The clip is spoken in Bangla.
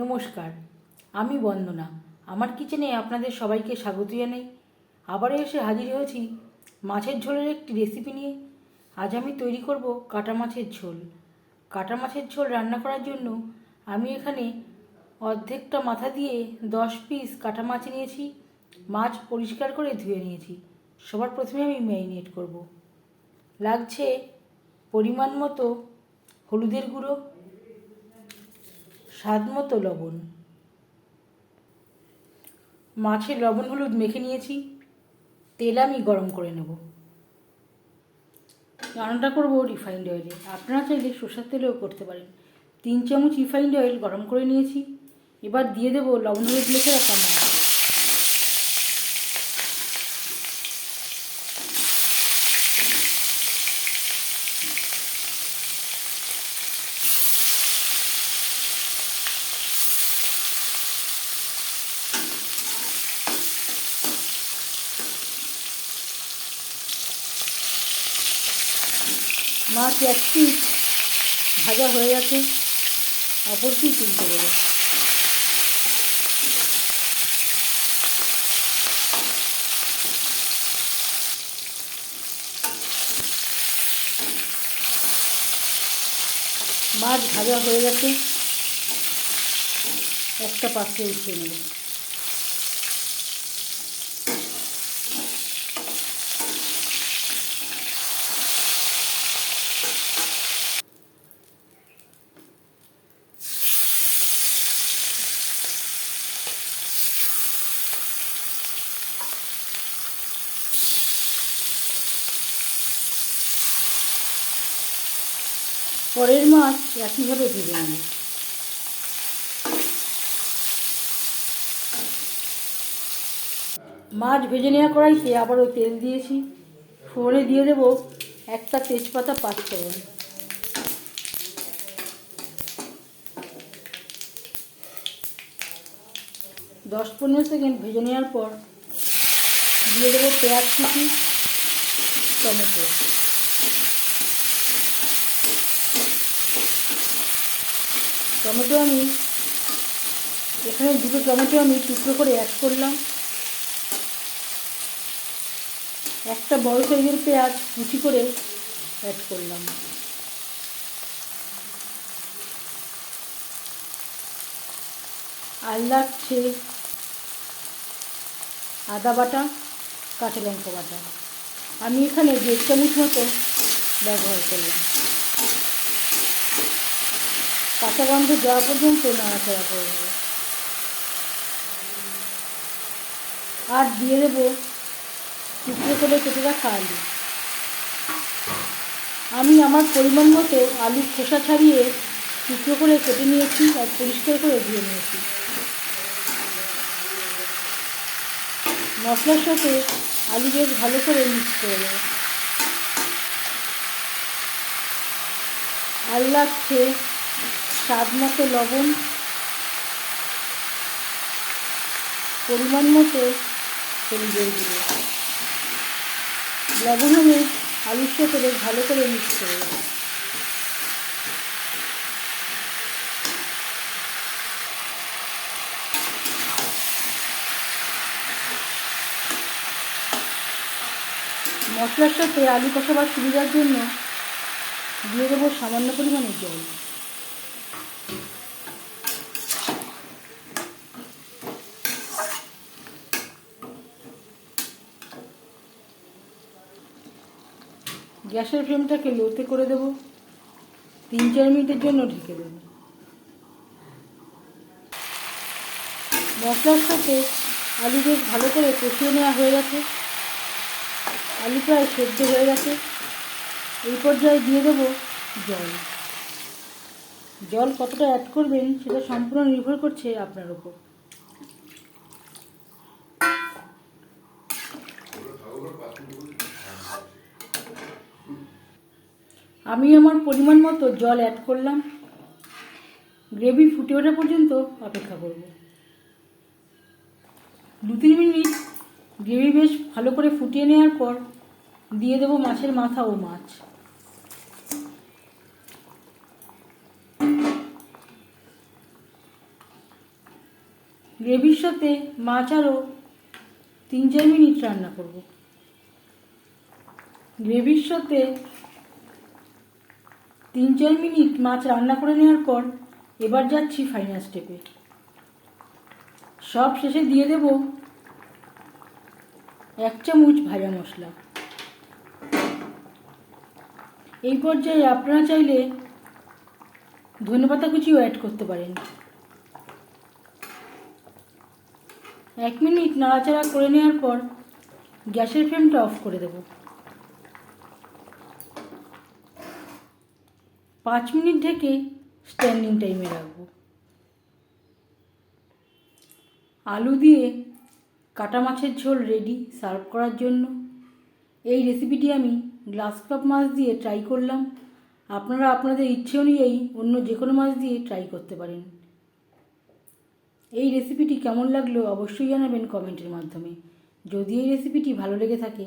নমস্কার, আমি বন্দনা। আমার কিচেনে আপনাদের সবাইকে স্বাগত জানাই। আবারও এসে হাজির হয়েছি মাছের ঝোলের একটি রেসিপি নিয়ে। আজ আমি তৈরি করব কাটা মাছের ঝোল। কাটা মাছের ঝোল রান্না করার জন্য আমি এখানে অর্ধেকটা মাথা দিয়ে দশ পিস কাটা মাছ নিয়েছি। মাছ পরিষ্কার করে ধুয়ে নিয়েছি। সবার প্রথমে আমি ম্যারিনেট করব। লাগছে পরিমাণ মতো হলুদের গুঁড়ো স্বাদ মতো লবণ। মাছের লবণ হলুদ মেখে নিয়েছি। তেল আমি গরম করে নেব। রান্নাটা করব রিফাইন্ড অয়েলে আপনারা চাইলে সর্ষার তেলেও করতে পারেন। তিন চামচ রিফাইন্ড অয়েল গরম করে নিয়েছি। এবার দিয়ে দেবো লবণ হলুদ মেখে রাখা মাছ। মাছ এক পিস ভাজা হয়ে গেছে অপর পিস তুলতে দেবো মাছ ভাজা হয়ে গেছে, একটা পাত্রে উঠিয়ে নেব। পরের মাছ একইভাবে ভেজে নেব। মাছ ভেজে নেওয়া কড়াইতে আবারও তেল দিয়েছি। ফোড়নে দিয়ে দেব একটা তেজপাতা পাঁচ ফোড়ন দশ পনেরো সেকেন্ড ভেজে নেওয়ার পর দিয়ে দেবো পেঁয়াজ কুচি, টমেটো। টমেটো আমি এখানে দুটো টমেটো আমি টুকরো করে অ্যাড করলাম। একটা বড় সাইজের পেঁয়াজ কুচি করে অ্যাড করলাম। আর লাগছে আদা বাটা, কাঁচা লঙ্কা বাটা। আমি এখানে দেড় চামচ মতো ব্যবহার করলাম। কাঁচা গন্ধ যাওয়া পর্যন্ত নাড়াচাড়া করে নেব। আর দিয়ে দেবো টুকরো করে কেটে রাখা আলু আমি আমার পরিমাণ মতো আলুর খোসা ছাড়িয়ে টুকরো করে কেটে নিয়েছি আর পরিষ্কার করে ধুয়ে নিয়েছি। মশলার সাথে আলু বেশ ভালো করে মিক্স করে দেবো আর লাগছে স্বাদ মতো লবণ, পরিমাণ মতো হলুদের গুঁড়ো। লবণ আমি আলুর সাথে বেশ ভালো করে মিক্স করে মশলার সাথে আলু কষাবার সুবিধার জন্য দিয়ে দেবো সামান্য পরিমাণে জল। গ্যাসের ফ্লেমটাকে লোতে করে দেব। তিন, চার মিনিটের জন্য ঢেকে দেব। মশলার সাথে আলু বেশ ভালো করে কষিয়ে নেওয়া হয়ে গেছে। আলু প্রায় সেদ্ধ হয়ে গেছে। এই পর্যায়ে দিয়ে দেবো জল। জল কতটা অ্যাড করবেন সেটা সম্পূর্ণ নির্ভর করছে আপনার উপর। আমি আমার পরিমাণ মতো জল অ্যাড করলাম। গ্রেভি ফুটে ওঠা পর্যন্ত অপেক্ষা করব। দু তিন মিনিট গ্রেভি বেশ ভালো করে ফুটিয়ে নেওয়ার পর দিয়ে দেবো মাছের মাথা ও মাছ। গ্রেভির সাথে মাছ আরও তিন চার মিনিট রান্না করব। গ্রেভির সাথে তিন চার মিনিট মাছ রান্না করে নেওয়ার পর এবার যাচ্ছি ফাইনাল স্টেপে সব শেষে দিয়ে দেব এক চামচ ভাজা মশলা। এই পর্যায়ে আপনারা চাইলে ধনেপাতা কুচিও অ্যাড করতে পারেন। এক মিনিট নাড়াচাড়া করে নেওয়ার পর গ্যাসের ফ্লেমটা অফ করে দেব। পাঁচ মিনিট ঢেকে স্ট্যান্ডিং টাইমে রাখব। আলু দিয়ে কাটা মাছের ঝোল রেডি সার্ভ করার জন্য। এই রেসিপিটি আমি গ্লাস কাপ মাছ দিয়ে ট্রাই করলাম। আপনারা আপনাদের ইচ্ছে অনুযায়ী অন্য যে কোনো মাছ দিয়ে ট্রাই করতে পারেন। এই রেসিপিটি কেমন লাগল অবশ্যই জানাবেন কমেন্টের মাধ্যমে। যদি এই রেসিপিটি ভালো লেগে থাকে